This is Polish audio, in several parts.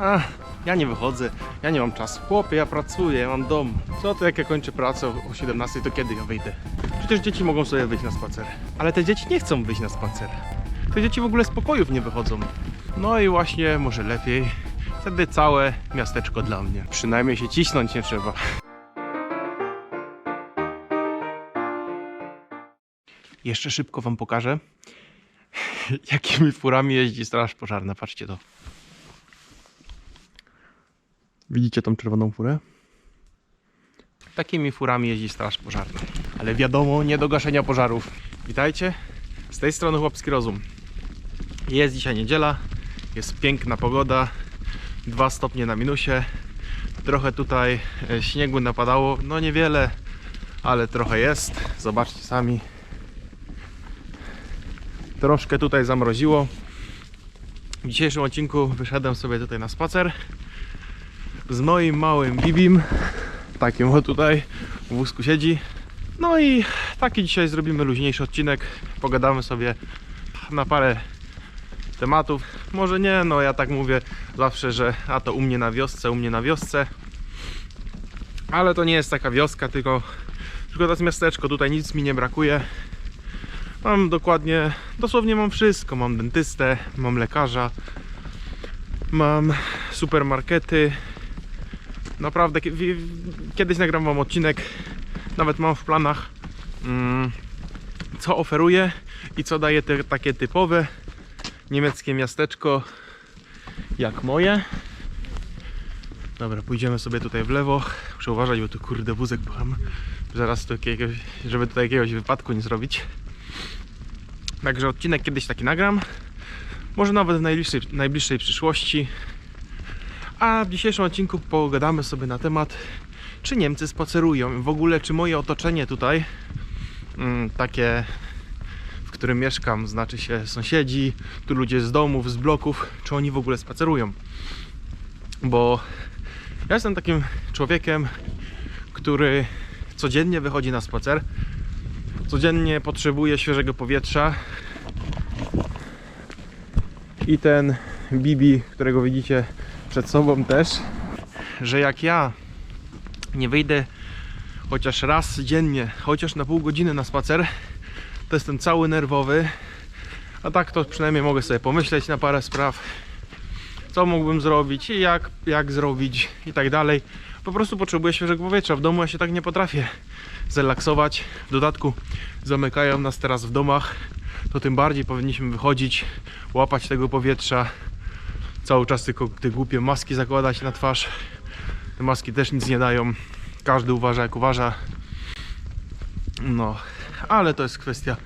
A, ja nie wychodzę, ja nie mam czasu. Chłopie, ja pracuję, ja mam dom. Co to jak ja kończę pracę o- o 17, to kiedy ja wyjdę? Przecież dzieci mogą sobie wyjść na spacer. Ale te dzieci nie chcą wyjść na spacer. Te dzieci w ogóle z pokojów nie wychodzą. No i właśnie, może lepiej. Wtedy całe miasteczko dla mnie. Przynajmniej się cisnąć nie trzeba. Jeszcze szybko wam pokażę, jakimi furami jeździ straż pożarna. Patrzcie to. Widzicie tą czerwoną furę? Takimi furami jeździ straż pożarna. Ale wiadomo, nie do gaszenia pożarów. Witajcie, z tej strony Chłopski Rozum. Jest dzisiaj niedziela, jest piękna pogoda, 2 stopnie na minusie. Trochę tutaj e, śniegu napadało, no niewiele, ale trochę jest. Zobaczcie sami. Troszkę tutaj zamroziło. W dzisiejszym odcinku wyszedłem sobie tutaj na spacer z moim małym bibim. Takim o tutaj w wózku siedzi. No i taki dzisiaj zrobimy luźniejszy odcinek. Pogadamy sobie na parę tematów. Może nie, no ja tak mówię zawsze, że a to u mnie na wiosce, u mnie na wiosce. Ale to nie jest taka wioska, tylko, tylko to jest miasteczko. Tutaj nic mi nie brakuje. Mam dokładnie, dosłownie mam wszystko. Mam dentystę, mam lekarza, mam supermarkety. Naprawdę, kiedyś nagram wam odcinek, nawet mam w planach, mm, co oferuje i co daje te takie typowe niemieckie miasteczko jak moje. Dobra, pójdziemy sobie tutaj w lewo. Muszę uważać, bo tu kurde wózek mam. Zaraz tu jakiegoś, żeby tutaj jakiegoś wypadku nie zrobić. Także odcinek kiedyś taki nagram. Może nawet w najbliższej, najbliższej przyszłości. A w dzisiejszym odcinku pogadamy sobie na temat, czy Niemcy spacerują. W ogóle, czy moje otoczenie tutaj, mm, takie, w którym mieszkam, znaczy się sąsiedzi, tu ludzie z domów, z bloków, czy oni w ogóle spacerują. Bo ja jestem takim człowiekiem, który codziennie wychodzi na spacer. Codziennie potrzebuje świeżego powietrza. I ten Bibi, którego widzicie przed sobą też, że jak ja nie wyjdę chociaż raz dziennie, chociaż na pół godziny na spacer, to jestem cały nerwowy. A tak to przynajmniej mogę sobie pomyśleć na parę spraw, co mógłbym zrobić i jak, jak zrobić i tak dalej. Po prostu potrzebuję świeżego powietrza. W domu ja się tak nie potrafię zrelaksować. W dodatku zamykają nas teraz w domach, to tym bardziej powinniśmy wychodzić, łapać tego powietrza. Cały czas tylko te głupie maski zakładać na twarz. Te maski też nic nie dają. Każdy uważa jak uważa. No, ale to jest kwestia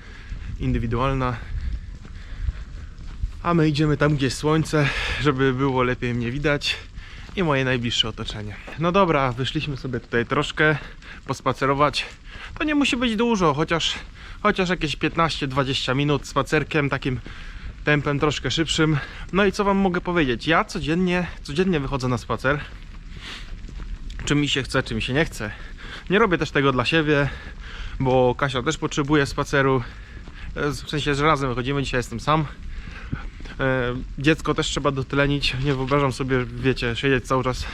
indywidualna. A my idziemy tam, gdzie jest słońce, żeby było lepiej mnie widać i moje najbliższe otoczenie. No dobra, wyszliśmy sobie tutaj troszkę pospacerować. To nie musi być dużo, chociaż, chociaż jakieś 15-20 minut spacerkiem, takim tempem troszkę szybszym. No i co wam mogę powiedzieć? Ja codziennie, codziennie wychodzę na spacer. Czy mi się chce, czy mi się nie chce. Nie robię też tego dla siebie, bo Kasia też potrzebuje spaceru. E, W sensie, że razem wychodzimy, dzisiaj jestem sam. E, Dziecko też trzeba dotlenić. Nie wyobrażam sobie, wiecie, siedzieć cały czas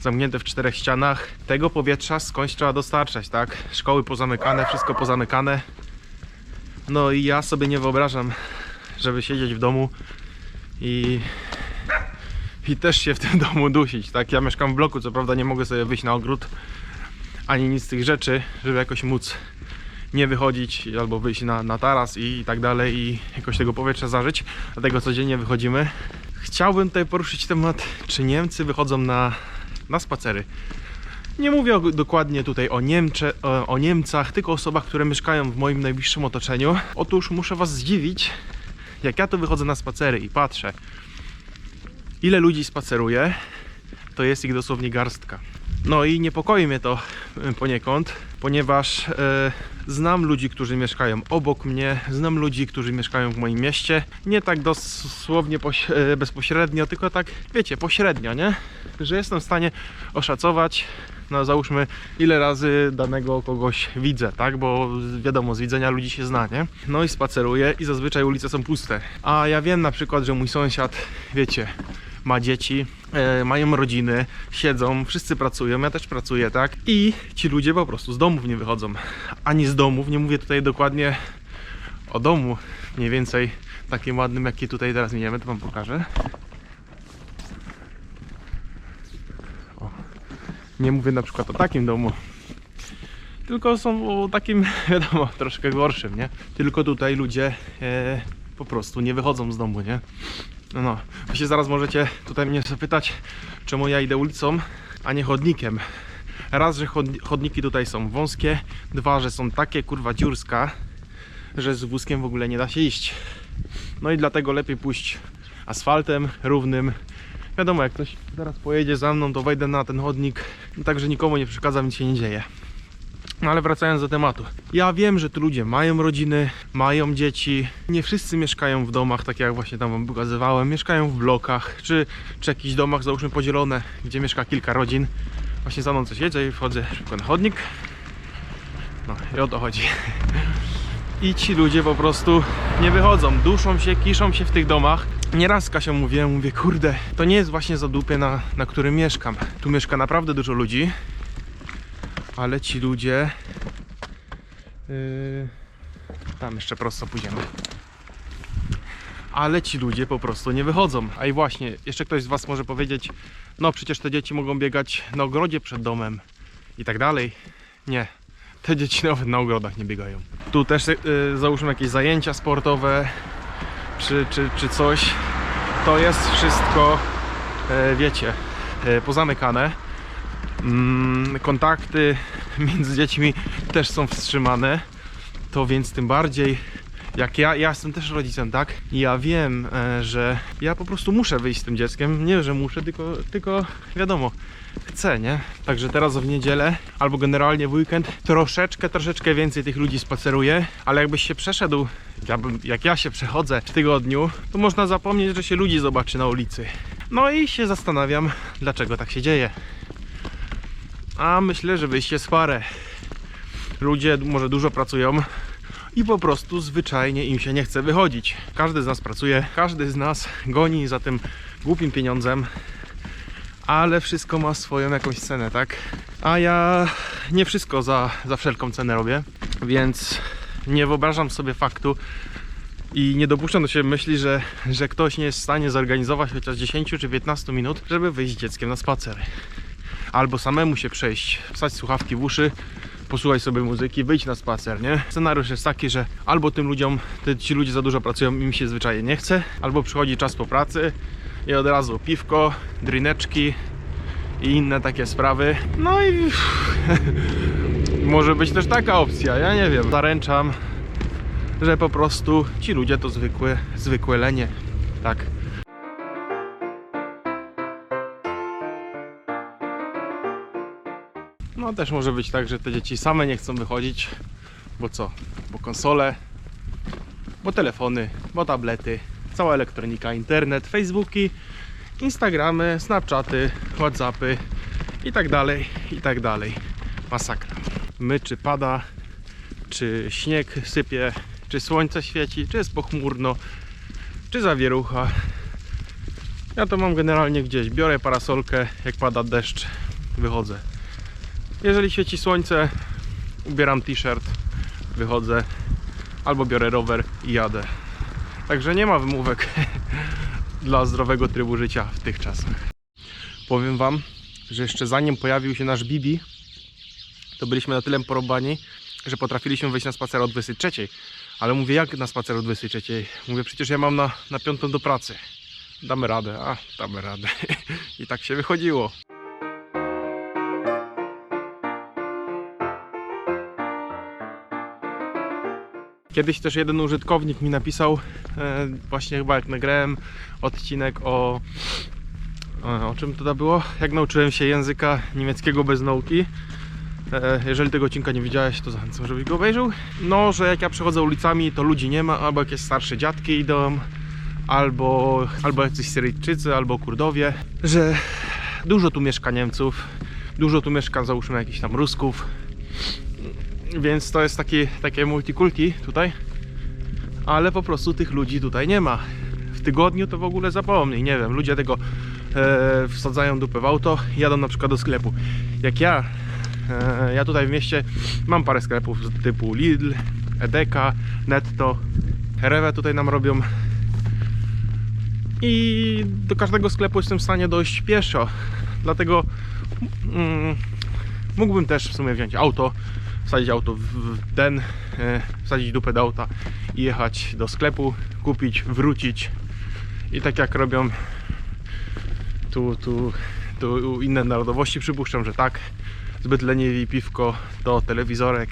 zamknięte w czterech ścianach. Tego powietrza skądś trzeba dostarczać, tak? Szkoły pozamykane, wszystko pozamykane. No i ja sobie nie wyobrażam, żeby siedzieć w domu i, i też się w tym domu dusić, tak? Ja mieszkam w bloku, co prawda nie mogę sobie wyjść na ogród ani nic z tych rzeczy, żeby jakoś móc nie wychodzić albo wyjść na, na taras i, tak dalej i jakoś tego powietrza zażyć. Dlatego codziennie wychodzimy. Chciałbym tutaj poruszyć temat, czy Niemcy wychodzą na, na spacery. Nie mówię o, dokładnie tutaj o, Niemcze, o, o Niemcach, tylko o osobach, które mieszkają w moim najbliższym otoczeniu. Otóż muszę Was zdziwić, jak ja tu wychodzę na spacery i patrzę, ile ludzi spaceruje, to jest ich dosłownie garstka. No i niepokoi mnie to y, poniekąd, ponieważ e, znam ludzi, którzy mieszkają obok mnie, znam ludzi, którzy mieszkają w moim mieście. Nie tak dosłownie e, bezpośrednio, tylko tak, wiecie, pośrednio, nie? Że jestem w stanie oszacować, no załóżmy, ile razy danego kogoś widzę, tak? Bo wiadomo, z widzenia ludzi się zna, nie? No i spaceruję i zazwyczaj ulice są puste. A ja wiem na przykład, że mój sąsiad, wiecie, ma dzieci, e, mają rodziny, siedzą, wszyscy pracują, ja też pracuję, tak? I ci ludzie po prostu z domów nie wychodzą. Ani z domów, nie mówię tutaj dokładnie o domu, mniej więcej takim ładnym, jaki tutaj teraz miniemy, to wam pokażę. Nie mówię na przykład o takim domu, tylko są o takim, wiadomo, troszkę gorszym, nie? Tylko tutaj ludzie e, po prostu nie wychodzą z domu, nie? No, no. Właśnie zaraz możecie tutaj mnie zapytać, czemu ja idę ulicą, a nie chodnikiem. Raz, że chodni- chodniki tutaj są wąskie, dwa, że są takie kurwa dziurska, że z wózkiem w ogóle nie da się iść. No i dlatego lepiej pójść asfaltem równym. Wiadomo, jak ktoś zaraz pojedzie za mną, to wejdę na ten chodnik, także nikomu nie przeszkadza, nic się nie dzieje. No ale wracając do tematu. Ja wiem, że tu ludzie mają rodziny, mają dzieci. Nie wszyscy mieszkają w domach, tak jak właśnie tam wam pokazywałem. Mieszkają w blokach, czy, czy jakichś domach, załóżmy podzielone, gdzie mieszka kilka rodzin. Właśnie za mną coś jedzie i wchodzę szybko na chodnik. No i o to chodzi. I ci ludzie po prostu nie wychodzą, duszą się, kiszą się w tych domach. Nieraz z Kasią mówiłem, mówię, kurde, to nie jest właśnie zadupie, na, na którym mieszkam. Tu mieszka naprawdę dużo ludzi, ale ci ludzie... Yy, tam jeszcze prosto pójdziemy. Ale ci ludzie po prostu nie wychodzą. A i właśnie, jeszcze ktoś z Was może powiedzieć, no przecież te dzieci mogą biegać na ogrodzie przed domem i tak dalej. Nie, te dzieci nawet na ogrodach nie biegają. Tu też yy, załóżmy jakieś zajęcia sportowe czy, czy, czy coś. To jest wszystko, e, wiecie, e, pozamykane. Mm, kontakty między dziećmi też są wstrzymane. To więc tym bardziej, jak ja, ja jestem też rodzicem, tak? I ja wiem, e, że ja po prostu muszę wyjść z tym dzieckiem. Nie, że muszę, tylko, tylko wiadomo, chcę, nie? Także teraz w niedzielę albo generalnie w weekend troszeczkę, troszeczkę więcej tych ludzi spaceruje, ale jakbyś się przeszedł, ja bym, jak ja się przechodzę w tygodniu, to można zapomnieć, że się ludzi zobaczy na ulicy. No i się zastanawiam, dlaczego tak się dzieje. A myślę, że wyjście jest parę. Ludzie może dużo pracują i po prostu zwyczajnie im się nie chce wychodzić. Każdy z nas pracuje, każdy z nas goni za tym głupim pieniądzem, ale wszystko ma swoją jakąś cenę, tak? A ja nie wszystko za, za wszelką cenę robię, więc nie wyobrażam sobie faktu i nie dopuszczam do siebie myśli, że, że ktoś nie jest w stanie zorganizować chociaż 10 czy 15 minut, żeby wyjść z dzieckiem na spacer. Albo samemu się przejść, wstać słuchawki w uszy, posłuchać sobie muzyki, wyjść na spacer, nie? Scenariusz jest taki, że albo tym ludziom, te, ci ludzie za dużo pracują, im się zwyczajnie nie chce, albo przychodzi czas po pracy i od razu piwko, drineczki i inne takie sprawy. No i może być też taka opcja, ja nie wiem. Zaręczam, że po prostu ci ludzie to zwykłe, zwykłe lenie. Tak. No też może być tak, że te dzieci same nie chcą wychodzić, bo co? Bo konsole, bo telefony, bo tablety, cała elektronika, internet, facebooki, instagramy, snapchaty, whatsappy i tak dalej, i tak dalej. Masakra. My czy pada, czy śnieg sypie, czy słońce świeci, czy jest pochmurno, czy zawierucha. Ja to mam generalnie gdzieś. Biorę parasolkę, jak pada deszcz, wychodzę. Jeżeli świeci słońce, ubieram t-shirt, wychodzę, albo biorę rower i jadę. Także nie ma wymówek dla zdrowego trybu życia w tych czasach. Powiem Wam, że jeszcze zanim pojawił się nasz Bibi, to byliśmy na tyle porobani, że potrafiliśmy wyjść na spacer o 23. Ale mówię, jak na spacer o 23? Mówię, przecież ja mam na, na piątą do pracy. Damy radę, a damy radę. I tak się wychodziło. Kiedyś też jeden użytkownik mi napisał, e, właśnie chyba jak nagrałem odcinek o, o, czym to było? Jak nauczyłem się języka niemieckiego bez nauki. E, jeżeli tego odcinka nie widziałeś, to zachęcam, żebyś go obejrzał. No, że jak ja przechodzę ulicami, to ludzi nie ma, albo jakieś starsze dziadki idą, albo, albo jacyś Syryjczycy, albo Kurdowie, że dużo tu mieszka Niemców, dużo tu mieszka, załóżmy, jakichś tam Rusków, więc to jest taki, takie multikulti tutaj, ale po prostu tych ludzi tutaj nie ma. W tygodniu to w ogóle zapomnij, nie wiem, ludzie tego e, wsadzają dupę w auto jadą na przykład do sklepu. Jak ja, e, ja tutaj w mieście mam parę sklepów typu Lidl, Edeka, Netto, Herewę tutaj nam robią i do każdego sklepu jestem w stanie dojść pieszo. Dlatego mm, mógłbym też w sumie wziąć auto, wsadzić auto w ten, e, wsadzić dupę do auta i jechać do sklepu, kupić, wrócić. I tak jak robią tu, tu, tu inne narodowości, przypuszczam, że tak. Zbyt leniwi piwko, to telewizorek,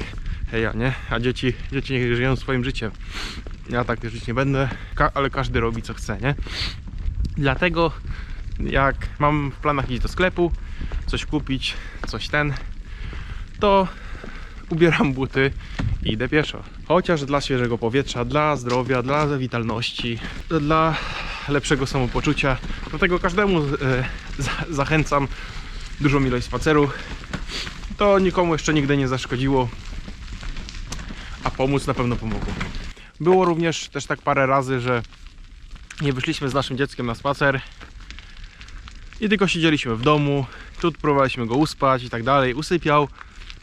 heja, nie? A dzieci, dzieci niech żyją swoim życiem. Ja tak żyć nie będę, ka- ale każdy robi co chce, nie? Dlatego jak mam w planach iść do sklepu, coś kupić, coś ten, to ubieram buty i idę pieszo. Chociaż dla świeżego powietrza, dla zdrowia, dla witalności, dla lepszego samopoczucia. Dlatego każdemu e, za- zachęcam dużą ilość spaceru. To nikomu jeszcze nigdy nie zaszkodziło, a pomóc na pewno pomogło. Było również też tak parę razy, że nie wyszliśmy z naszym dzieckiem na spacer i tylko siedzieliśmy w domu, tu próbowaliśmy go uspać i tak dalej. Usypiał,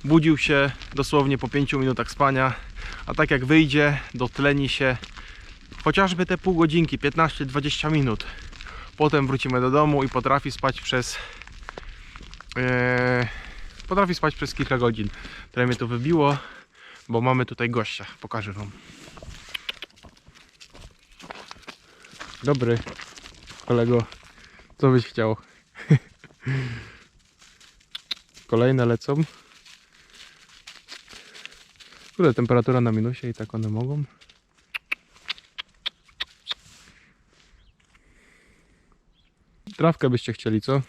budził się dosłownie po 5 minutach spania, a tak jak wyjdzie, dotleni się chociażby te pół godzinki, 15-20 minut. Potem wrócimy do domu i potrafi spać przez e, potrafi spać przez kilka godzin. Trochę mnie to wybiło, bo mamy tutaj gościa. Pokażę wam. Dobry, kolego. Co byś chciał? Kolejne lecą. Kurde, temperatura na minusie i tak one mogą. Trawkę byście chcieli, co?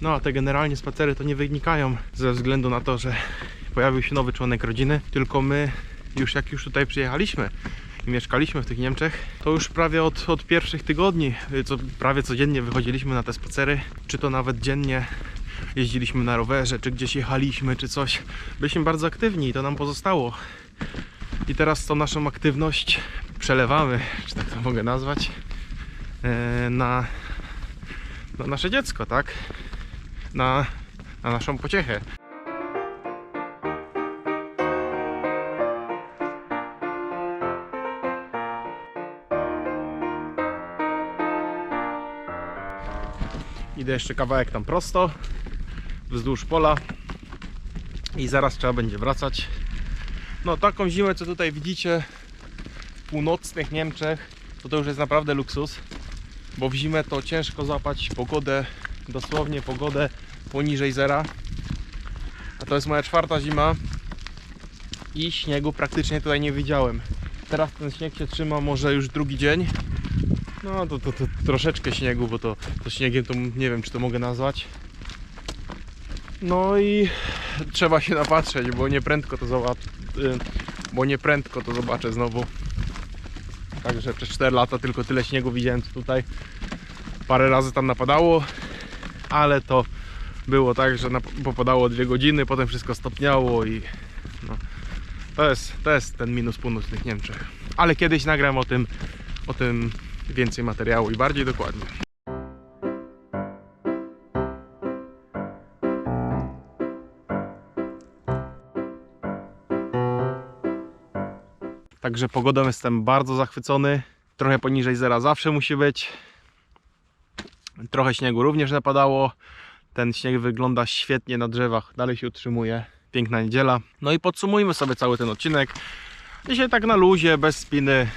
No a te generalnie spacery to nie wynikają ze względu na to, że pojawił się nowy członek rodziny, tylko my już jak już tutaj przyjechaliśmy mieszkaliśmy w tych Niemczech, to już prawie od, od pierwszych tygodni, y, co prawie codziennie wychodziliśmy na te spacery, czy to nawet dziennie jeździliśmy na rowerze, czy gdzieś jechaliśmy, czy coś. Byliśmy bardzo aktywni i to nam pozostało. I teraz tą naszą aktywność przelewamy, czy tak to mogę nazwać, e, na, na nasze dziecko, tak? Na, na naszą pociechę. Idę jeszcze kawałek tam prosto, wzdłuż pola i zaraz trzeba będzie wracać. No taką zimę, co tutaj widzicie w północnych Niemczech, to to już jest naprawdę luksus, bo w zimę to ciężko złapać pogodę, dosłownie pogodę poniżej zera. A to jest moja czwarta zima i śniegu praktycznie tutaj nie widziałem. Teraz ten śnieg się trzyma może już drugi dzień. No to, to, to troszeczkę śniegu, bo to, to śniegiem to nie wiem czy to mogę nazwać. No i trzeba się napatrzeć, bo nie prędko to zobacz, y, bo nie prędko to zobaczę znowu. Także przez 4 lata tylko tyle śniegu widziałem tutaj. Parę razy tam napadało, ale to było tak, że popadało 2 godziny, potem wszystko stopniało i no, to, jest, to jest ten minus północnych Niemczech. Ale kiedyś nagram o tym, o tym więcej materiału i bardziej dokładnie. Także pogodą jestem bardzo zachwycony. Trochę poniżej zera zawsze musi być. Trochę śniegu również napadało. Ten śnieg wygląda świetnie na drzewach, dalej się utrzymuje. Piękna niedziela. No i podsumujmy sobie cały ten odcinek. Dzisiaj tak na luzie, bez spiny,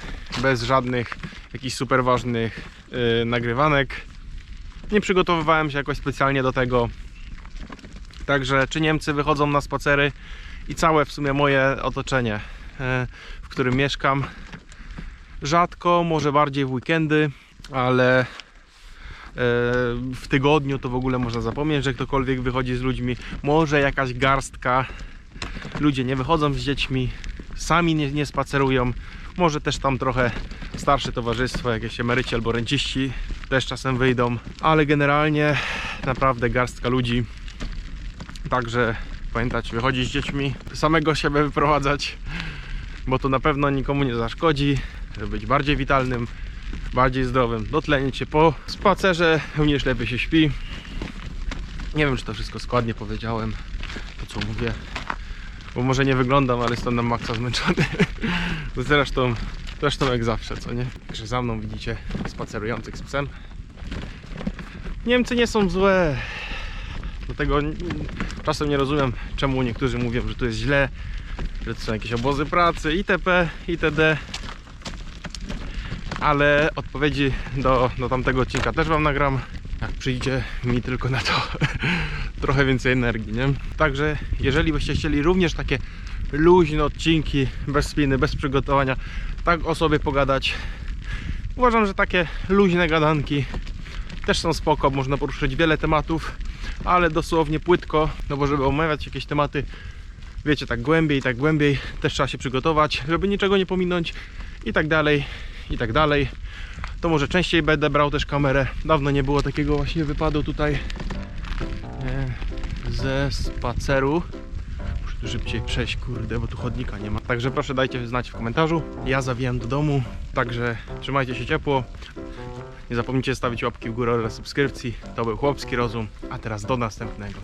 bez żadnych jakichś super ważnych yy, nagrywanek. Nie przygotowywałem się jakoś specjalnie do tego. Także czy Niemcy wychodzą na spacery i całe w sumie moje otoczenie, yy, w którym mieszkam. Rzadko, może bardziej w weekendy, ale e, w tygodniu to w ogóle można zapomnieć, że ktokolwiek wychodzi z ludźmi. Może jakaś garstka. Ludzie nie wychodzą z dziećmi, sami nie, nie spacerują. Może też tam trochę starsze towarzystwo, jakieś emeryci albo renciści też czasem wyjdą, ale generalnie naprawdę garstka ludzi. Także pamiętać, wychodzić z dziećmi, samego siebie wyprowadzać, bo to na pewno nikomu nie zaszkodzi, żeby być bardziej witalnym, bardziej zdrowym, dotlenić się po spacerze, również lepiej się śpi. Nie wiem, czy to wszystko składnie powiedziałem, to co mówię, bo może nie wyglądam, ale jestem na maksa zmęczony. Zresztą, zresztą jak zawsze, co nie? Także za mną widzicie spacerujących z psem. Niemcy nie są złe. Dlatego czasem nie rozumiem, czemu niektórzy mówią, że tu jest źle, że to są jakieś obozy pracy, itp., itd. Ale odpowiedzi do, do tamtego odcinka też Wam nagram. Jak przyjdzie mi tylko na to trochę więcej energii, nie? Także jeżeli byście chcieli również takie luźne odcinki, bez spiny, bez przygotowania, tak o sobie pogadać, uważam, że takie luźne gadanki też są spoko, można poruszyć wiele tematów, ale dosłownie płytko, no bo żeby omawiać jakieś tematy, wiecie, tak głębiej, tak głębiej, też trzeba się przygotować, żeby niczego nie pominąć i tak dalej, i tak dalej. To może częściej będę brał też kamerę. Dawno nie było takiego właśnie wypadu tutaj e, ze spaceru. Muszę tu szybciej przejść, kurde, bo tu chodnika nie ma. Także proszę dajcie znać w komentarzu. Ja zawijam do domu, także trzymajcie się ciepło. Nie zapomnijcie stawić łapki w górę oraz subskrypcji. To był Chłopski Rozum, a teraz do następnego.